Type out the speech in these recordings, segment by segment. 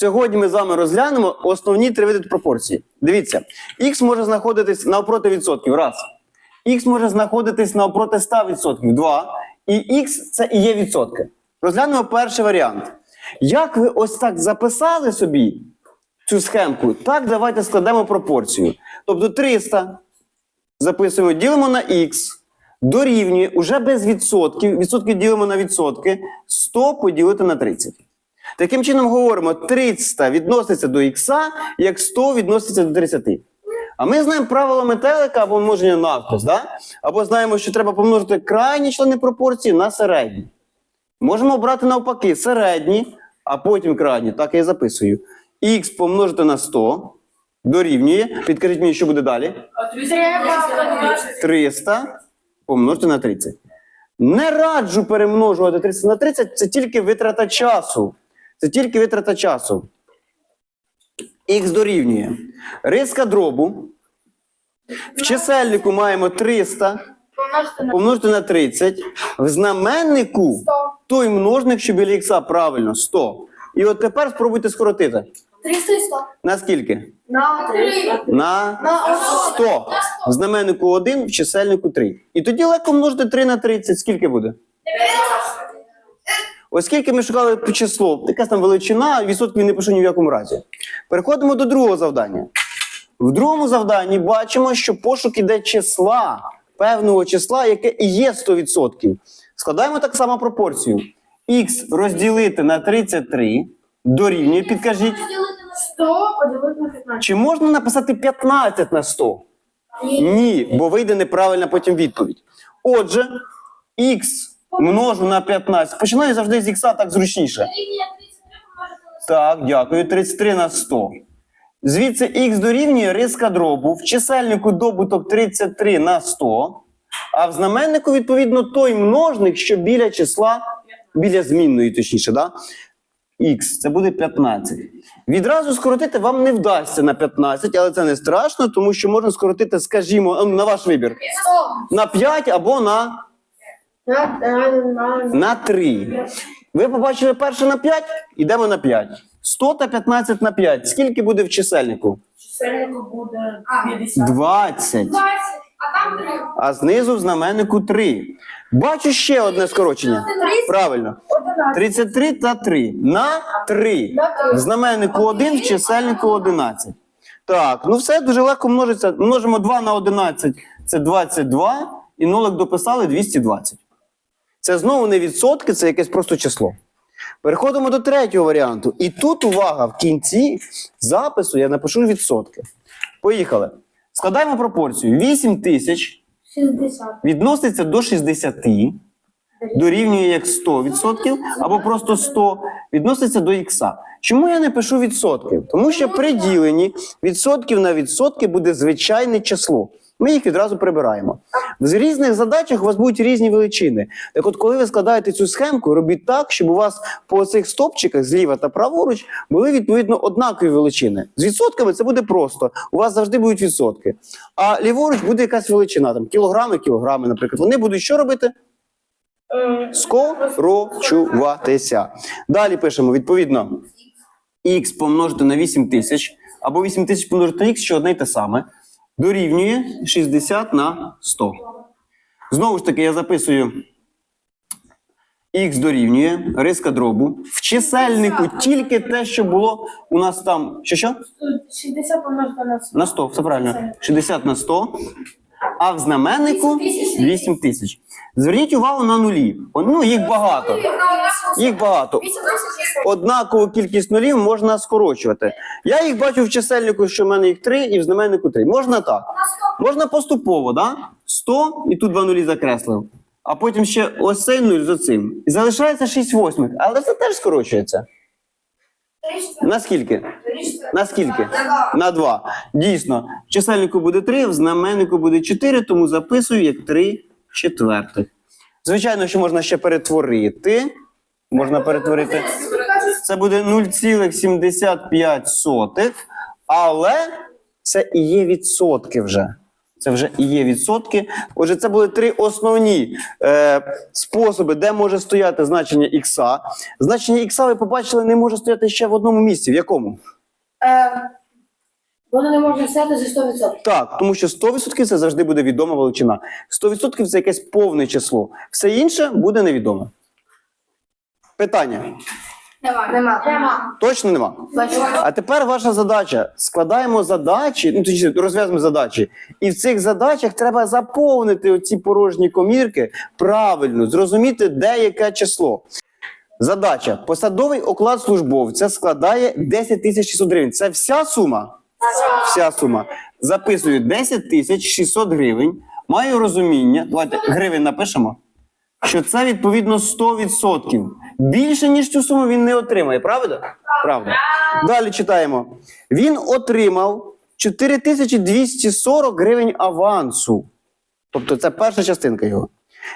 Сьогодні ми з вами розглянемо основні три види пропорції. Дивіться, х може знаходитись навпроти відсотків. Раз. Х може знаходитись навпроти 100%. Два. І х це і є відсотки. Розглянемо перший варіант. Як ви ось так записали собі цю схемку, так давайте складемо пропорцію. Тобто 300 записуємо, ділимо на х, дорівнює уже без відсотків. Відсотки ділимо на відсотки. 100 поділити на 30. Таким чином говоримо, 300 відноситься до х, як 100 відноситься до 30. А ми знаємо правила метелика або множення навпис, да? або знаємо, що треба помножити крайні члени пропорції на середні. Можемо обрати навпаки середні, а потім крайні. Так я записую. Х помножити на 100 дорівнює. Підкажіть мені, що буде далі? 300 помножити на 30. Не раджу перемножувати 300 на 30, це тільки витрата часу. Це тільки витрата часу. Х дорівнює. Риска дробу. В чисельнику маємо 300 помножити на 30. В знаменнику той множник, що біля х, правильно, 100. І от тепер спробуйте скоротити. 300 і 100. На скільки? На 3. На На 100. В знаменнику 1, в чисельнику 3. І тоді легко множити 3 на 30. Скільки буде? Оскільки ми шукали по число, якась там величина, відсотків не пишу ні в якому разі. Переходимо до другого завдання. В другому завданні бачимо, що пошук іде числа, певного числа, яке і є 100%. Складаємо так само пропорцію. Х розділити на 33 дорівнює, підкажіть. 100 поділити на 15. Чи можна написати 15 на 100? Ні, бо вийде неправильна потім відповідь. Отже, х множу на 15. Починаю завжди з х так зручніше. Так, дякую. 33 на 100. Звідси х дорівнює риска дробу. В чисельнику добуток 33 на 100. А в знаменнику, відповідно, той множник, що біля числа, біля змінної, точніше, да? х, це буде 15. Відразу скоротити вам не вдасться на 15, але це не страшно, тому що можна скоротити, скажімо, ну, на ваш вибір, 100. на 5 або на, На, на, на, на 3. Ви побачили перше на 5, йдемо на 5. 100 та 15 на 5. Скільки буде в чисельнику? Чисельнику буде 50. 20. 20. А там 3. А знизу в знаменнику 3. Бачу ще одне скорочення. Правильно. 11. 33 та 3. На 3. На 3. В знаменнику 1, в чисельнику 11. Так, ну все дуже легко множиться. Множимо 2 на 11, це 22, і нолик дописали 220. Це знову не відсотки, це якесь просто число. Переходимо до третього варіанту. І тут увага, в кінці запису я напишу відсотки. Поїхали. Складаємо пропорцію. 8 тисяч 60. відноситься до 60 дорівнює як 100% або просто 100 відноситься до х. Чому я не пишу відсотків? Тому що при діленні відсотків на відсотки буде звичайне число. Ми їх відразу прибираємо. В різних задачах у вас будуть різні величини. Так от, коли ви складаєте цю схемку, робіть так, щоб у вас по цих стопчиках зліва та праворуч були відповідно однакові величини. З відсотками це буде просто. У вас завжди будуть відсотки. А ліворуч буде якась величина, там кілограми, кілограми, наприклад. Вони будуть що робити? Скорочуватися. Далі пишемо, відповідно, х помножити на 8 тисяч, або 8 тисяч помножити на х, що одне й те саме, дорівнює 60 на 100. Знову ж таки, я записую х дорівнює риска дробу. В чисельнику тільки те, що було у нас там. Що що? 60 помножити на 100. На 100, все правильно. 60 на 100. А в знаменнику 8 тисяч. Зверніть увагу на нулі. Ну, їх багато. Їх багато. Однакову кількість нулів можна скорочувати. Я їх бачу в чисельнику, що в мене їх 3, і в знаменнику 3. Можна так. Можна поступово, да? 100 і тут два нулі закреслив. А потім ще ось цей нуль з оцим. І залишається 6 восьмих. Але це теж скорочується. На скільки? На скільки? На 2. Дійсно, в чисельнику буде 3, в знаменнику буде 4, тому записую як 3 четвертих. Звичайно, що можна ще перетворити. Можна перетворити. Це буде 0,75, але це і є відсотки вже. Це вже і є відсотки. Отже, це були три основні е, способи, де може стояти значення ікса. Значення ікса, ви побачили, не може стояти ще в одному місці. В якому? Е, Воно не може стати за 100%. Так, тому що 100% це завжди буде відома величина. 100% це якесь повне число. Все інше буде невідоме. Питання Нема. Точно нема. А тепер ваша задача. Складаємо задачі, ну точніше, розв'язуємо задачі. І в цих задачах треба заповнити оці порожні комірки правильно, зрозуміти, де яке число. Задача. Посадовий оклад службовця складає 10 тисяч 600 гривень. Це вся сума? Вся сума. Записую 10 тисяч 600 гривень. Маю розуміння. Давайте гривень напишемо. Що це відповідно 100%. Більше, ніж цю суму він не отримає, правда? Правда. Далі читаємо. Він отримав 4240 гривень авансу. Тобто це перша частинка його.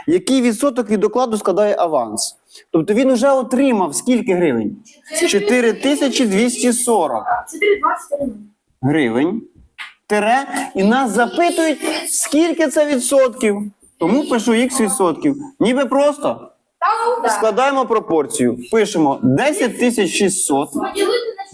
Який відсоток від докладу складає аванс? Тобто він вже отримав скільки гривень? 4240 4,24. гривень. Тире, і нас запитують, скільки це відсотків. Тому пишу х відсотків. Ніби просто. Складаємо пропорцію. Пишемо 10600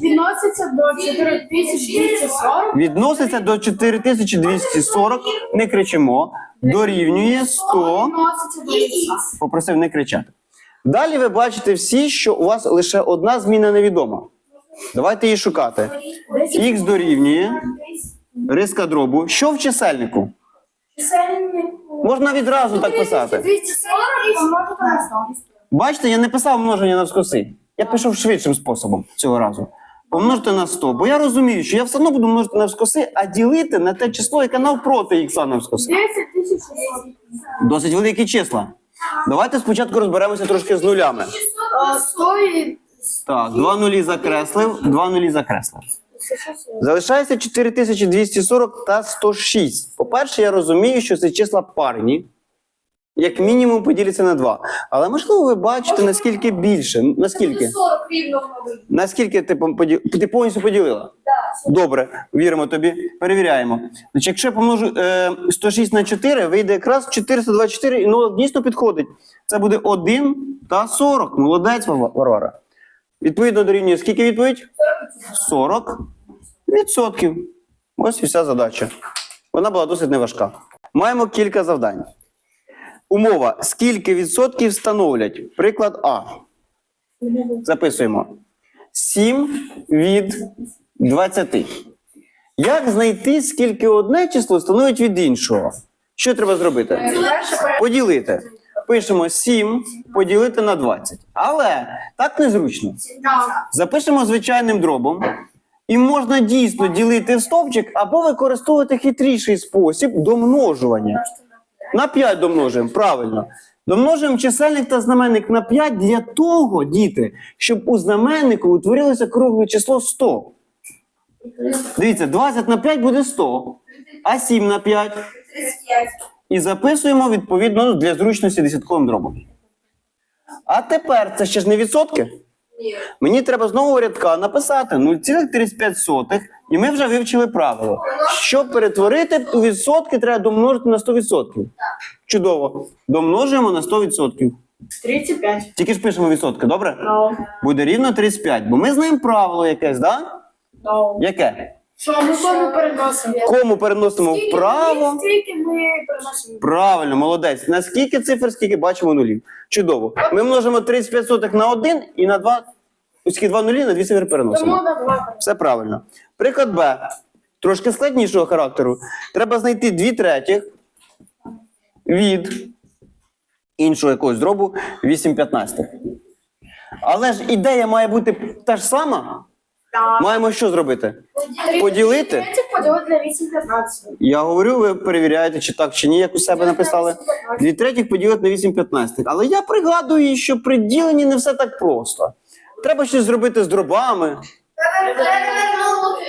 Відноситься до 4240. відноситься до 4240, не кричимо, дорівнює 100. Відноситься до ікса. Попросив не кричати. Далі ви бачите всі, що у вас лише одна зміна невідома. Давайте її шукати. Х дорівнює риска дробу. Що в чисельнику? Можна відразу так писати. 240 помножити на 100. Бачите, я не писав множення навскоси. Я пішов швидшим способом цього разу. Помножити на 100. Бо я розумію, що я все одно буду множити навскоси, а ділити на те число, яке навпроти х навскоси. 10 тисяч 600. Досить великі числа. Давайте спочатку розберемося трошки з нулями. 100 і... Так, два нулі закреслив, два нулі закреслив. Залишається 4240 та 106. По-перше, я розумію, що це числа парні. Як мінімум поділяться на 2. Але можливо ви бачите, наскільки більше. Наскільки? 40 рівно. Наскільки ти, поді... ти повністю поділила? Добре, віримо тобі. Перевіряємо. Значить, якщо я помножу е, 106 на 4, вийде якраз 424 і ну, дійсно підходить. Це буде 1 та 40. Молодець, Вар- Варвара. Відповідно дорівнює скільки відповідь? 40 відсотків. Ось і вся задача. Вона була досить неважка. Маємо кілька завдань. Умова: скільки відсотків становлять? Приклад А. Записуємо. 7 від 20. Як знайти, скільки одне число становить від іншого? Що треба зробити? Поділити. Пишемо 7 поділити на 20. Але так незручно. Запишемо звичайним дробом. І можна дійсно ділити в стовпчик або використовувати хитріший спосіб домножування. На 5 домножуємо, правильно. Домножуємо чисельник та знаменник на 5 для того, діти, щоб у знаменнику утворилося кругле число 100. Дивіться, 20 на 5 буде 100, а 7 на 5. І записуємо відповідно для зручності десятковим дробом. А тепер це ще ж не відсотки. Мені треба з нового рядка написати 0,35, і ми вже вивчили правило. Щоб перетворити у відсотки, треба домножити на 100%. Чудово. Домножуємо на 100%. 35. Тільки ж пишемо відсотки, добре? No. Буде рівно 35, бо ми знаємо правило якесь, да? No. Яке? Що ми кому переносимо? Кому переносимо вправо? Скільки ми переносимо? Правильно, молодець. На скільки цифр, скільки бачимо нулів? Чудово. Ми множимо 35 сотих на 1 і на 2, оскільки 2 нулі на 2 цифри Тому переносимо. на 2 Все правильно. Приклад Б. Трошки складнішого характеру. Треба знайти 2 третіх від іншого якогось дробу 8 п'ятнадцятих. Але ж ідея має бути та ж сама. Маємо що зробити? Поділити? поділити на 8 15. Я говорю, ви перевіряєте, чи так, чи ні, як у себе написали. Дві третіх поділити на 8 п'ятнадцятих. Але я пригадую, що при діленні не все так просто. Треба щось зробити з дробами.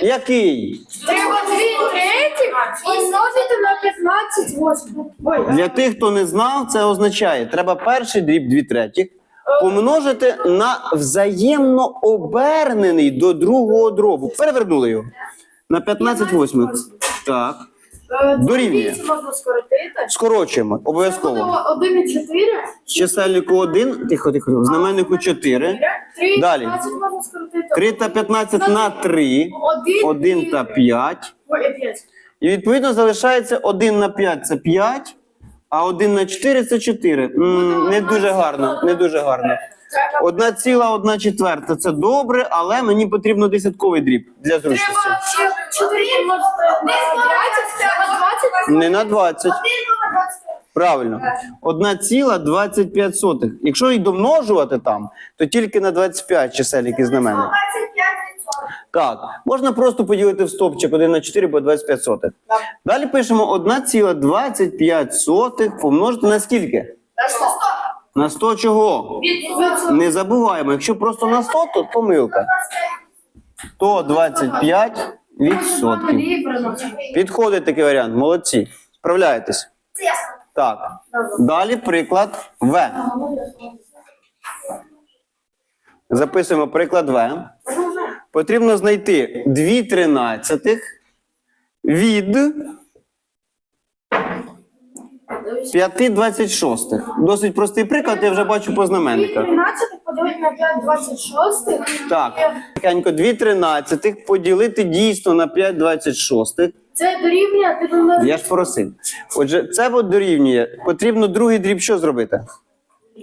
Який? Треба 2 третіх помножити на 15 восьмих. Ой, Для тих, хто не знав, це означає, треба перший дріб 2 третіх помножити на взаємно обернений до другого дробу. Перевернули його. На 15 восьмих. Так. Дорівнює. можна скоротити. Скорочуємо обов'язково. буде 1 і 4. Чисельнику 1, тихо, тихо, знаменнику 4. 3 Далі. 15 можна скоротити. 3 та 15 на 3. 1, 1 та 5. 5. І відповідно залишається 1 на 5 це 5, а 1 на 4 це 4. М, не дуже гарно, не дуже гарно. Одна ціла, одна четверта це добре, але мені потрібно десятковий дріб для зручності. Треба ще 4 помножити на 20, на 20. Не на 20. Правильно. Одна ціла 25 сотих. Якщо їх домножувати там, то тільки на 25 чисельник і знаменник. Так, можна просто поділити в стопчик 1 на 4, бо 25 сотих. Далі пишемо 1,25 сотих помножити на скільки? На 100 чого? Не забуваємо, якщо просто на 100, то помилка. 125 відсотків. Підходить такий варіант, молодці. Справляєтесь. Так. Далі приклад В. Записуємо приклад В. Потрібно знайти 2 тринадцятих від 5 26. Досить простий приклад, я вже бачу по знаменниках. 13 поділити на 5, 26. Так, тихенько, 2 тринадцятих поділити дійсно на 5 26. Це дорівнює, ти. Я ж просив. Отже, це от дорівнює. Потрібно другий дріб що зробити?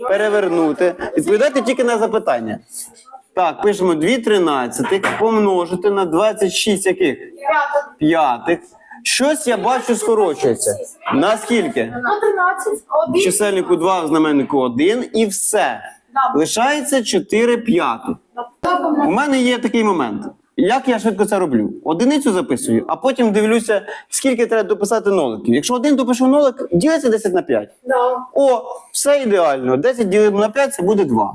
Перевернути. Відповідайте тільки на запитання. Так, пишемо 2 тринадцятих помножити на 26 яких? П'ятих. Щось я бачу скорочується. На скільки? На 13. В чисельнику 2, в знаменнику 1 і все. Лишається 4 п'ятих. У мене є такий момент. Як я швидко це роблю? Одиницю записую, а потім дивлюся, скільки треба дописати ноликів. Якщо один допишу нолик, ділиться 10 на 5. Да. О, все ідеально. 10 ділимо на 5 це буде 2.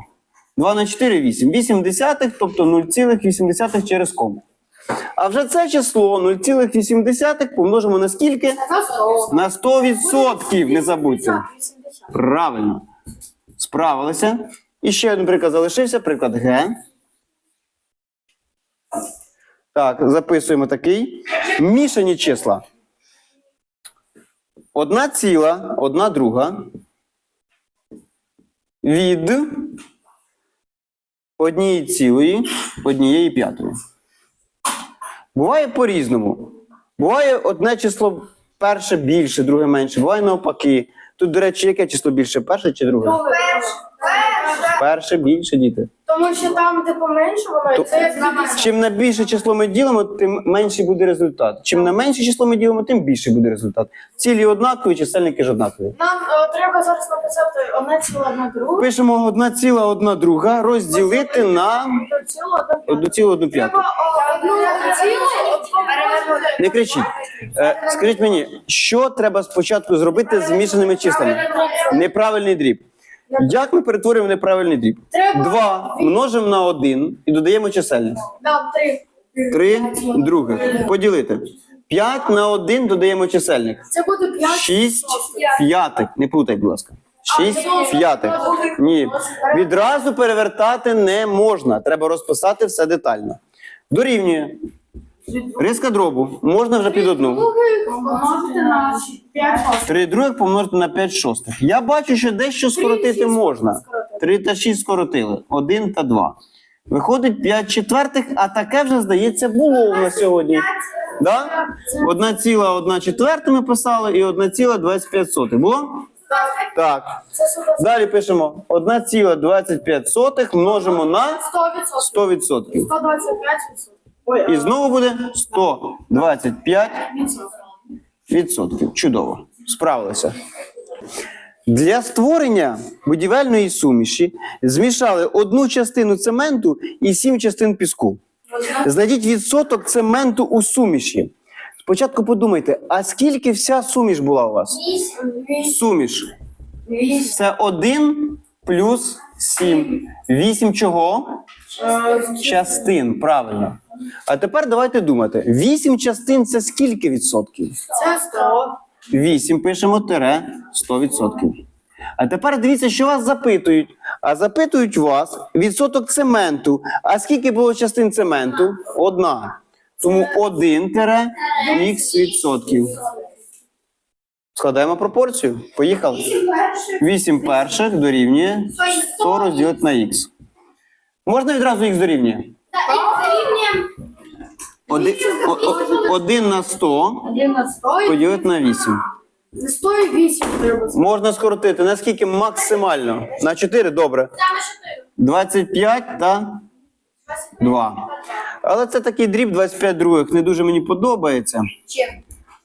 2 на 4 8. 8 десятих, тобто 0,8 через кому. А вже це число 0,8 помножимо на скільки? На 100. На 100%, не забудьте. Правильно. Справилися. І ще один приклад залишився, приклад Г. Так, записуємо такий. Мішані числа. Одна ціла, одна друга. Від однієї цілої, однієї п'ятої. Буває по-різному. Буває одне число перше більше, друге менше. Буває навпаки. Тут, до речі, яке число більше, перше чи друге? Перше більше, діти. Тому що там, де поменше, воно То- це на Чим на більше число ми ділимо, тим менший буде результат. Чим на менше число ми ділимо, тим більший буде результат. Цілі однакові, чисельники ж однакові. Нам е, треба зараз написати одне одна друга. Пишемо одна ціла, одна друга, розділити на Одне ціло одна п'ята. одну цілу, одну п'яту. Треба о, одну цілу перевернути. Не кричіть. Е, скажіть мені, що треба спочатку зробити з змішаними числами? Неправильний дріб. Як ми перетворюємо неправильний дріб? Треба- Два множимо на один і додаємо чисельник. Да, три. Три других. Поділити. П'ять на один додаємо чисельник. Це буде п'ять. Шість п'ятих. Не плутай, будь ласка. Шість п'ятих. Ні. Відразу перевертати не можна. Треба розписати все детально. Дорівнює. Риска дробу. Можна вже під одну. Помножити на п'ять шостих. Три других помножити на 5 шостих. Я бачу, що дещо скоротити можна. 3 та 6 скоротили. 1 та 2. Виходить 5 четвертих, а таке вже, здається, було у нас сьогодні. Да? Одна ціла, одна четверта ми писали і одна ціла 25 сотих. Було? Так. Далі пишемо 1 ціла 25 сотих множимо на 100 відсотків. 100 відсотків. 125 відсотків. І знову буде 125 відсотків. Чудово. Справилися. Для створення будівельної суміші змішали одну частину цементу і сім частин піску. Знайдіть відсоток цементу у суміші. Спочатку подумайте, а скільки вся суміш була у вас? Суміш. Це 1 плюс 7. 8 чого? Частин, правильно. А тепер давайте думати. 8 частин це скільки відсотків? Це 100. 8 пишемо тире 100%. А тепер дивіться, що вас запитують. А запитують вас відсоток цементу. А скільки було частин цементу? Одна. Тому 1 тире х відсотків. Складаємо пропорцію. Поїхали. 8 перших дорівнює 100 розділити на х. Можна відразу х дорівнює? Один, о- о- один на 100 Один на сто і поділити на 8. на сто і вісім треба. Можна скоротити. Наскільки максимально? На 4, добре. 25 та 2. Але це такий дріб 25 других. Не дуже мені подобається, Чим?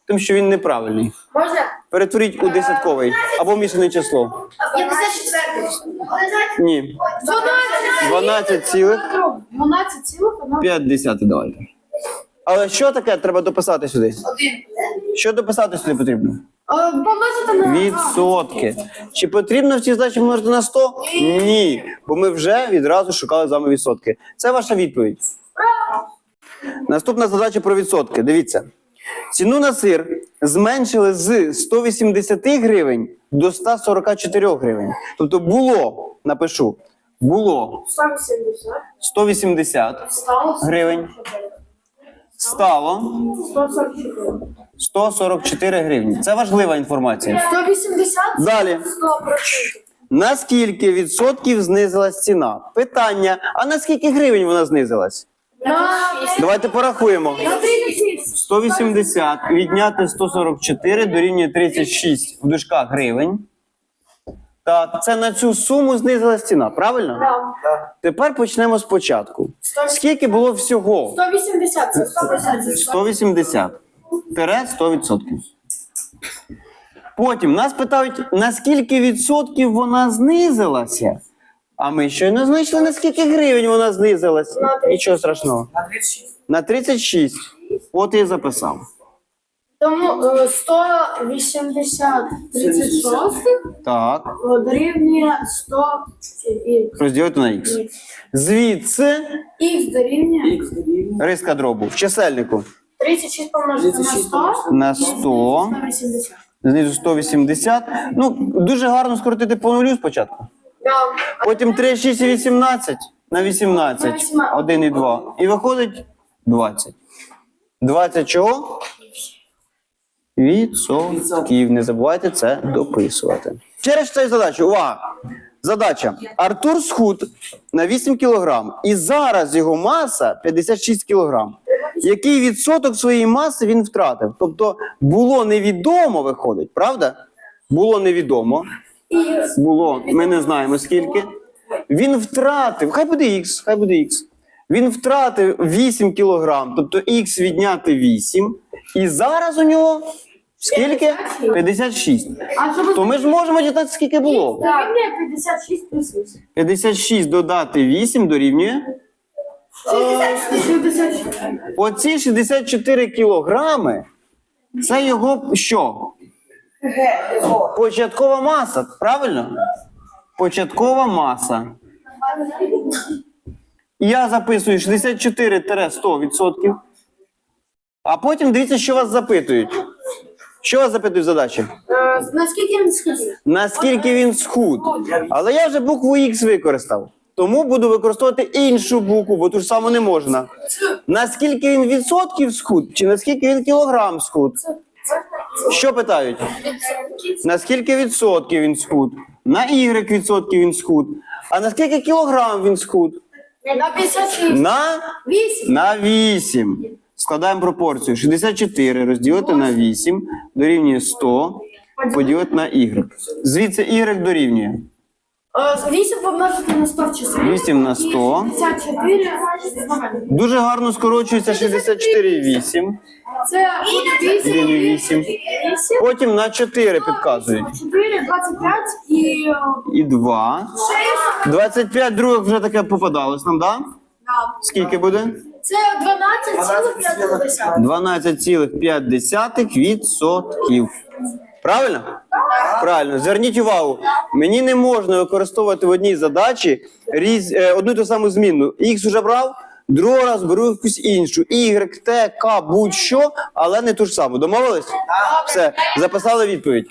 тим що він неправильний. Можна? Перетворіть у десятковий або мішане число. 54. Ні. 12. 12 цілих 12 цілих одна. 5 десятих давайте. Але що таке треба дописати сюди? Що дописати сюди потрібно? Е, Помножити на Відсотки. Чи потрібно в цій задачі множити на 100? Ні. Бо ми вже відразу шукали з вами відсотки. Це ваша відповідь. Наступна задача про відсотки. Дивіться. Ціну на сир зменшили з 180 гривень до 144 гривень. Тобто було, напишу, було 180. 180 гривень, стало 144. 144 гривні. Це важлива інформація. 180? Далі. 100%. На скільки відсотків знизилась ціна? Питання: а на скільки гривень вона знизилась? Давайте порахуємо. на 30. 180 відняти 144 дорівнює 36 в дужках гривень. Так, це на цю суму знизилась ціна, правильно? Да. Тепер почнемо спочатку. Скільки було всього? 180. Це 150. 180 тире 100%. Потім нас питають, на скільки відсотків вона знизилася. А ми щойно знайшли, на скільки гривень вона знизилась. Нічого страшного. На 36. На 36. От я записав. Тому е, 180 36 Так. дорівнює 100 і Розділити на х. Звідси х дорівнює риска дробу в чисельнику 36 помножити на 100. на 100, 180. знизу 180. Ну, дуже гарно скоротити по нулю спочатку. Да. Потім 3, 6 і 18 на 18. 1 і 2. І виходить 20. 20 чого? Відсотків. Не забувайте це дописувати. Через цю задачу. Увага! Задача. Артур схуд на 8 кг. І зараз його маса 56 кг. Який відсоток своєї маси він втратив? Тобто було невідомо, виходить, правда? Було невідомо. Було, ми не знаємо скільки. Він втратив, хай буде х, хай буде х. Він втратив 8 кілограм, тобто х відняти 8. І зараз у нього скільки? 56. А То ми ж можемо дізнатися, скільки було. Дорівнює 56 плюс 8. 56 додати 8 дорівнює. 64. Оці 64 кілограми. Це його що? Початкова маса, правильно? Початкова маса. Я записую 64-100%. А потім дивіться, що вас запитують. Що вас запитують в задачі? Е, Наскільки він сходив? Наскільки він схуд? Але я вже букву Х використав. Тому буду використовувати іншу букву, бо ту ж саму не можна. Наскільки він відсотків схуд, чи наскільки він кілограм схуд? Що питають? Наскільки відсотків він схуд? На Y відсотків він схуд. А наскільки кілограм він схуд? На 56. На, 8. на 8. Складаємо пропорцію. 64 розділити на 8 дорівнює 100 поділити на Y. Звідси Y дорівнює 8 помножити на 100 в числі. 8 на 100. 54. Дуже гарно скорочується 64,8. Це 8. 8. 8. Потім на 4 підказують. 4, 25 і е, І 2. 6. 25 других вже таке попадалось нам, да? Да. Скільки буде? Це 12,5. 12,5%. Правильно? Правильно. Зверніть увагу. Мені не можна використовувати в одній задачі різ... е, одну і ту саму змінну. Х вже брав, другий раз беру якусь іншу. Y, T, K, будь-що, але не ту ж саму. Домовились? Все, записали відповідь.